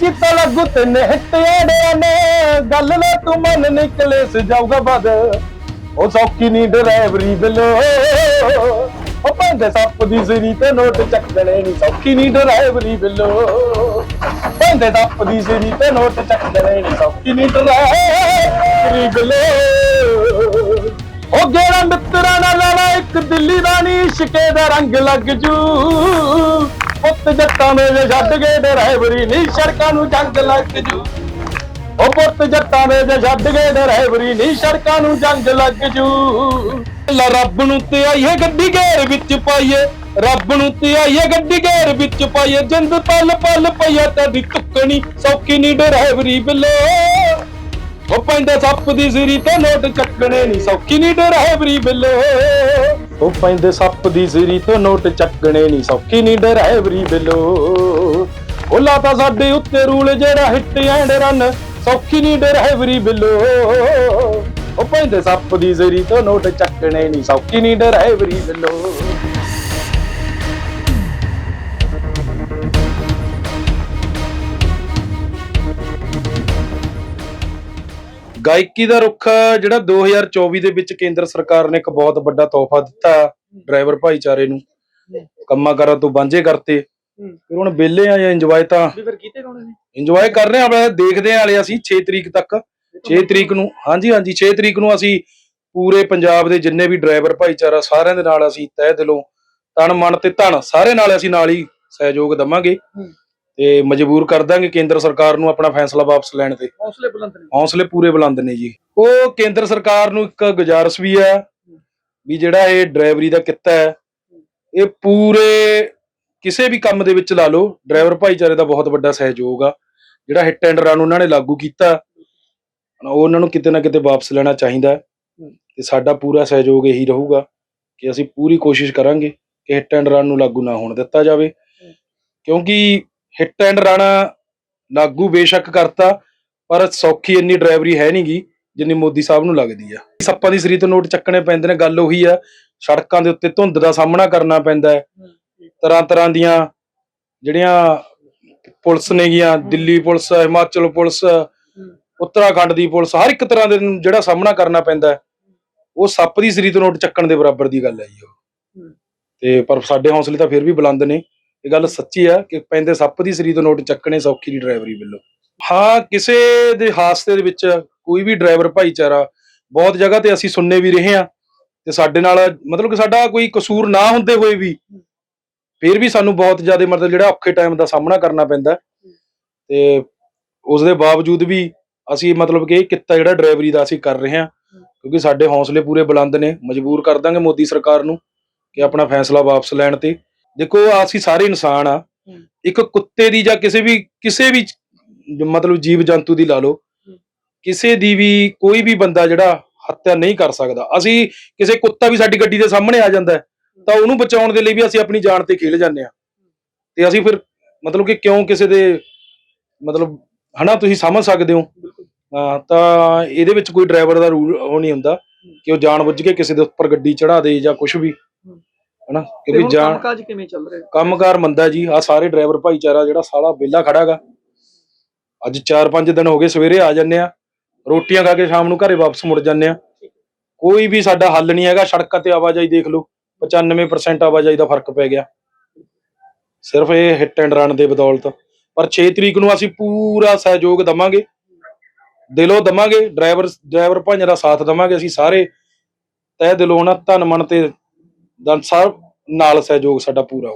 ਕੀਤਾ ਲੱਗੂ ਤਿੰਨ ਹਿੱਟਿਆਂ ਦੇ ਨੇ ਗੱਲ ਨਾ ਉਹ ਸੌਕੀ ਨਹੀਂ ਡਰਾਈਵਰੀ ਬਿਲੋ ਉਹ ਪੈਂਦੇ ਸੱਪ ਦੀ ਸਿਰੀ ਤੇ ਨੋਟ ਚੱਕਣੇ ਨਹੀਂ ਸੌਕੀ ਨਹੀਂ ਡਰਾਈਵਰੀ ਬਿਲੋ ਪੈਂਦੇ ਸੱਪ ਦੀ ਸਿਰੀ ਤੇ ਨੋਟ ਚੱਕਣੇ ਨਹੀਂ ਸੌਕੀ ਨਹੀਂ ਡਰਾਈਵਰੀ ਬਿਲੋ ਉਹ ਗੇੜਾ ਮਿੱਤਰਾਂ ਨਾਲ ਲਾਲਾ ਇੱਕ ਦਿੱਲੀ ਰਾਣੀ ਨੀ। ਦਾ ਰੰਗ ਲੱਗ ਜੂ। ਪੁੱਤ ਜੱਟਾਂ ਨੇ ਜੇ ਛੱਡ ਗਏ ਡਰਾਈਵਰੀ ਨੀ, ਸੜਕਾਂ ਨੂੰ ਜੰਗ ਲੱਗ ਜੂ। ਉਹ ਪੁੱਤ ਜੱਟਾਂ ਨੇ ਜੇ ਛੱਡ ਗਏ ਡਰਾਈਵਰੀ ਨੀ, ਸੜਕਾਂ ਨੂੰ ਜੰਗ ਲੱਗ ਜੂ। ਲਾ ਰੱਬ ਨੂੰ ਤੇ ਆਈਏ ਗੱਡੀ ਘੇਰ ਵਿੱਚ ਪਾਈਏ, ਰੱਬ ਨੂੰ ਤੇ ਆਈਏ ਗੱਡੀ ਘੇਰ ਵਿੱਚ ਪਾਈਏ, ਜਿੰਦ ਪਲ ਪਲ ਪਈਆ ਤੁਹਾਡੀ ਟੁੱਕਣੀ ਸੌਖੀ ਨੀ ਡਰਾਈਵਰੀ ਬਿੱਲੋ। ਉਹ ਪੈਂਦਾ ਸੱਪ ਦੀ ਸਿਰੀ ਤੇ ਨੋਟ ਚੱਕਣੇ ਨਹੀਂ ਸੌਖੀ ਨਹੀਂ ਡਰਾਈਵਰੀ ਬਿੱਲੋ। ਉਹ ਪੈਂਦੇ ਸੱਪ ਦੀ ਸਿਰੀ ਤੋਂ ਨੋਟ ਚੱਕਣੇ ਨਹੀਂ ਸੌਖੀ ਨਹੀਂ ਡਰਾਈਵਰੀ ਬਿੱਲੋ। ਉਹ ਲਾਤਾ ਸਾਡੇ ਉੱਤੇ ਰੂਲ ਜਿਹੜਾ ਹਿੱਟ ਐਂਡ ਰਨ ਸੌਖੀ ਨਹੀਂ ਡਰਾਈਵਰੀ ਬਿੱਲੋ। ਉਹ ਪੈਂਦੇ ਸੱਪ ਦੀ ਸਿਰੀ ਤੋਂ ਨੋਟ ਚੱਕਣੇ ਨਹੀਂ ਸੌਖੀ ਨਹੀਂ ਡਰਾਈਵਰੀ ਬਿੱਲੋ। ਗਾਇਕੀ ਦਾ ਰੁੱਖ ਜਿਹੜਾ 2024 ਦੇ ਵਿੱਚ ਕੇਂਦਰ ਸਰਕਾਰ ਨੇ ਇੱਕ ਬਹੁਤ ਵੱਡਾ ਤੋਹਫਾ ਦਿੱਤਾ ਡਰਾਈਵਰ ਭਾਈਚਾਰੇ ਨੂੰ। ਕੰਮਾਂ ਕਾਰਾਂ ਤੋਂ ਵਾਂਝੇ ਕਰਤੇ। ਫਿਰ ਹੁਣ ਵਿਹਲੇ ਆ ਜਾਂ ਇੰਜੋਏ ਤਾਂ ਵੀ ਫਿਰ ਕੀਤੇ ਕੌਣ ਨੇ? ਇੰਜੋਏ ਕਰ ਰਹੇ ਆ ਦੇਖਦੇ ਆ ਵਾਲੇ ਅਸੀਂ 6 ਤਰੀਕ ਤੱਕ। 6 ਤਰੀਕ ਨੂੰ ਹਾਂਜੀ ਹਾਂਜੀ 6 ਤਰੀਕ ਨੂੰ ਅਸੀਂ ਪੂਰੇ ਪੰਜਾਬ ਦੇ ਜਿੰਨੇ ਵੀ ਡਰਾਈਵਰ ਭਾਈਚਾਰਾ ਸਾਰਿਆਂ ਦੇ ਨਾਲ ਅਸੀਂ ਤਹਿ ਦਿਲੋਂ ਤਨ ਮਨ ਤੇ ਧਨ ਸਾਰੇ ਨਾਲ ਅਸੀਂ ਨਾਲ ਹੀ ਸਹਿਯੋਗ ਦਵਾਂਗੇ। ਤੇ ਮਜਬੂਰ ਕਰ ਦਾਂਗੇ ਕੇਂਦਰ ਸਰਕਾਰ ਨੂੰ ਆਪਣਾ ਫੈਸਲਾ ਵਾਪਸ ਲੈਣ ਤੇ। ਹੌਸਲੇ ਬੁਲੰਦ ਨੇ। ਹੌਸਲੇ ਪੂਰੇ ਬੁਲੰਦ ਨੇ ਜੀ। ਉਹ ਕੇਂਦਰ ਸਰਕਾਰ ਨੂੰ ਇੱਕ ਗੁਜ਼ਾਰਿਸ਼ ਵੀ ਹੈ ਵੀ ਜਿਹੜਾ ਇਹ ਡਰਾਈਵਰੀ ਦਾ ਕਿੱਤਾ ਹੈ ਇਹ ਪੂਰੇ ਕਿਸੇ ਵੀ ਕੰਮ ਦੇ ਵਿੱਚ ਲਾ ਲਓ ਡਰਾਈਵਰ ਭਾਈਚਾਰੇ ਦਾ ਬਹੁਤ ਵੱਡਾ ਸਹਿਯੋਗ ਆ। ਜਿਹੜਾ ਹਿੱਟ ਐਂਡ ਰਨ ਉਹਨਾਂ ਨੇ ਲਾਗੂ ਕੀਤਾ ਉਹ ਉਹਨਾਂ ਨੂੰ ਕਿਤੇ ਨਾ ਕਿਤੇ ਵਾਪਸ ਲੈਣਾ ਚਾਹੀਦਾ। ਤੇ ਸਾਡਾ ਪੂਰਾ ਸਹਿਯੋਗ ਇਹੀ ਰਹੂਗਾ ਕਿ ਅਸੀਂ ਪੂਰੀ ਕੋਸ਼ਿਸ਼ ਕਰਾਂਗੇ ਕਿ ਹਿੱਟ ਐਂਡ ਰਨ ਨੂੰ ਲਾਗੂ ਨਾ ਹੋਣ ਦਿੱਤਾ ਜਾਵੇ। ਕਿਉਂਕਿ ਹਿੱਟ ਐਂਡ ਰਨ ਲਾਗੂ ਬੇਸ਼ੱਕ ਕਰਤਾ, ਪਰ ਸੌਖੀ ਇੰਨੀ ਡਰਾਈਵਰੀ ਹੈ ਨਹੀਂਗੀ ਜਿੰਨੀ ਮੋਦੀ ਸਾਹਿਬ ਨੂੰ ਲੱਗਦੀ ਆ। ਸੱਪਾਂ ਦੀ ਸਰੀ ਤੋਂ ਨੋਟ ਚੱਕਣੇ ਪੈਂਦੇ ਨੇ, ਗੱਲ ਉਹੀ ਆ, ਸੜਕਾਂ ਦੇ ਉੱਤੇ ਧੁੰਦ ਦਾ ਸਾਹਮਣਾ ਕਰਨਾ ਪੈਂਦਾ ਹੈ। ਤਰ੍ਹਾਂ ਤਰ੍ਹਾਂ ਦੀਆਂ ਜਿਹੜੀਆਂ ਪੁਲਿਸ ਨੇਗੀਆਂ ਦਿੱਲੀ ਪੁਲਿਸ, ਹਿਮਾਚਲ ਪੁਲਿਸ, ਉੱਤਰਾਖੰਡ ਦੀ ਪੁਲਿਸ, ਹਰ ਇੱਕ ਤਰ੍ਹਾਂ ਦੇ ਜਿਹੜਾ ਸਾਹਮਣਾ ਕਰਨਾ ਪੈਂਦਾ ਉਹ ਸੱਪ ਦੀ ਸਰੀ ਤੋਂ ਨੋਟ ਚੱਕਣ ਦੇ ਬਰਾਬਰ ਦੀ ਗੱਲ ਹੈ ਜੀ ਉਹ। ਤੇ ਪਰ ਸਾਡੇ ਹੌਸਲੇ ਤਾਂ ਫਿਰ ਵੀ ਬੁਲੰਦ ਨੇ। ਇਹ ਗੱਲ ਸੱਚੀ ਆ ਕਿ ਪੈਂਦੇ ਸੱਪ ਦੀ ਸਰੀ ਤੋਂ ਨੋਟ ਚੱਕਣੇ ਸੌਖੀ ਦੀ ਡਰਾਈਵਰੀ ਵੱਲੋਂ ਹਾਂ, ਕਿਸੇ ਦੇ ਹਾਦਸੇ ਦੇ ਵਿੱਚ ਕੋਈ ਵੀ ਡਰਾਈਵਰ ਭਾਈਚਾਰਾ ਬਹੁਤ ਜਗ੍ਹਾ ਤੇ ਅਸੀਂ ਸੁਣਨੇ ਵੀ ਰਹੇ ਹਾਂ ਤੇ ਸਾਡੇ ਨਾਲ ਮਤਲਬ ਕਿ ਸਾਡਾ ਕੋਈ ਕਸੂਰ ਨਾ ਹੁੰਦੇ ਹੋਏ ਵੀ ਫਿਰ ਵੀ ਸਾਨੂੰ ਬਹੁਤ ਜ਼ਿਆਦਾ ਮਤਲਬ ਜਿਹੜਾ ਔਖੇ ਟਾਈਮ ਦਾ ਸਾਹਮਣਾ ਕਰਨਾ ਪੈਂਦਾ। ਤੇ ਉਸ ਦੇ ਬਾਵਜੂਦ ਵੀ ਅਸੀਂ ਮਤਲਬ ਕਿ ਇਹ ਕਿੱਤਾ ਜਿਹੜਾ ਡਰਾਈਵਰੀ ਦਾ ਅਸੀਂ ਕਰ ਰਹੇ ਹਾਂ ਕਿਉਂਕਿ ਸਾਡੇ ਹੌਸਲੇ ਪੂਰੇ ਬੁਲੰਦ ਨੇ। ਮਜਬੂਰ ਕਰ ਦਾਂਗੇ ਮੋਦੀ ਸਰਕਾਰ ਨੂੰ ਕਿ ਆਪਣਾ ਫੈਸਲਾ ਵਾਪਸ ਲੈਣ ਤੇ ਦੇਖੋ ਅਸੀਂ ਸਾਰੇ ਇਨਸਾਨ ਆ। ਇੱਕ ਕੁੱਤੇ ਦੀ ਜਾਂ ਕਿਸੇ ਵੀ ਕਿਸੇ ਵੀ ਮਤਲਬ ਜੀਵ ਜੰਤੂ ਦੀ ਲਾ ਲਓ। ਕਿਸੇ ਦੀ ਵੀ ਕੋਈ ਵੀ ਬੰਦਾ ਜਿਹੜਾ ਹੱਤਿਆ ਨਹੀਂ ਕਰ ਸਕਦਾ। ਅਸੀਂ ਕਿਸੇ ਕੁੱਤਾ ਵੀ ਸਾਡੀ ਗੱਡੀ ਦੇ ਸਾਹਮਣੇ ਆ ਜਾਂਦਾ ਤਾਂ ਉਹਨੂੰ ਬਚਾਉਣ ਦੇ ਲਈ ਵੀ ਅਸੀਂ ਆਪਣੀ ਜਾਨ ਤੇ ਖੇਲ ਜਾਂਦੇ ਆ ਤੇ ਅਸੀਂ ਫਿਰ ਮਤਲਬ ਕਿ ਕਿਉਂ ਕਿਸੇ ਦੇ ਮਤਲਬ ਹਨਾ ਤੁਸੀਂ ਸਮਝ ਸਕਦੇ ਹੋ। ਤਾਂ ਇਹਦੇ ਵਿੱਚ ਕੋਈ ਡਰਾਈਵਰ ਦਾ ਰੂਲ ਉਹ ਨਹੀਂ ਹੁੰਦਾ ਕਿ ਉਹ ਜਾਣਬੁੱਝ ਕੇ ਕਿਸੇ ਦੇ ਉੱਪਰ ਗੱਡੀ ਚੜਾ ਦੇ ਜਾਂ ਕੁਝ ਵੀ। ਹਨਾ? ਕਿਉਂਕਿ ਜਾਣ ਕੰਮਕਾਜ ਕਿਵੇਂ ਚੱਲ ਰਿਹਾ? ਕੰਮਕਾਰ ਮੰਦਾ ਜੀ ਆ ਸਾਰੇ ਡਰਾਈਵਰ ਭਾਈਚਾਰਾ ਜਿਹੜਾ ਸਾਲਾ ਵਿਹਲਾ ਖੜਾਗਾ ਅੱਜ 4-5 ਦਿਨ ਹੋ ਗਏ ਸਵੇਰੇ ਆ ਜੰਨੇ ਆ ਰੋਟੀਆਂ ਖਾ ਕੇ ਸ਼ਾਮ ਨੂੰ ਘਰੇ ਵਾਪਸ ਮੁੜ ਜੰਨੇ ਆ। ਕੋਈ ਵੀ ਸਾਡਾ ਹੱਲ ਨਹੀਂ ਹੈਗਾ ਸੜਕਾਂ ਤੇ ਆਵਾਜਾਈ ਦੇਖ ਲਓ 95% ਆਵਾਜਾਈ ਦਾ ਫ਼ਰਕ ਪੈ ਗਿਆ। ਸਿਰਫ ਇਹ ਹਿੱਟ ਐਂਡ ਰਨ ਦੇ ਬਦੌਲਤ। ਪਰ 6 ਤਰੀਕ ਨੂੰ ਅਸੀਂ ਪੂਰਾ ਸਹਿਯੋਗ ਦਵਾਂਗੇ ਦਿਲੋਂ ਦਵਾਂਗੇ ਡਰਾਈਵਰ ਡਰਾਈਵਰ ਭਾਈਆਂ ਦਾ ਸਾਥ ਦਵਾਂਗੇ ਅਸੀਂ ਸਾਰੇ। ਤਹਿ ਦਿਲੋਂ ਨਾ ਧਨ ਮਨ ਤੇ ਦਨ ਸਾਹਿਬ ਨਾਲ ਸਹਿਯੋਗ ਸਾਡਾ ਪੂਰਾ ਹੋਊ।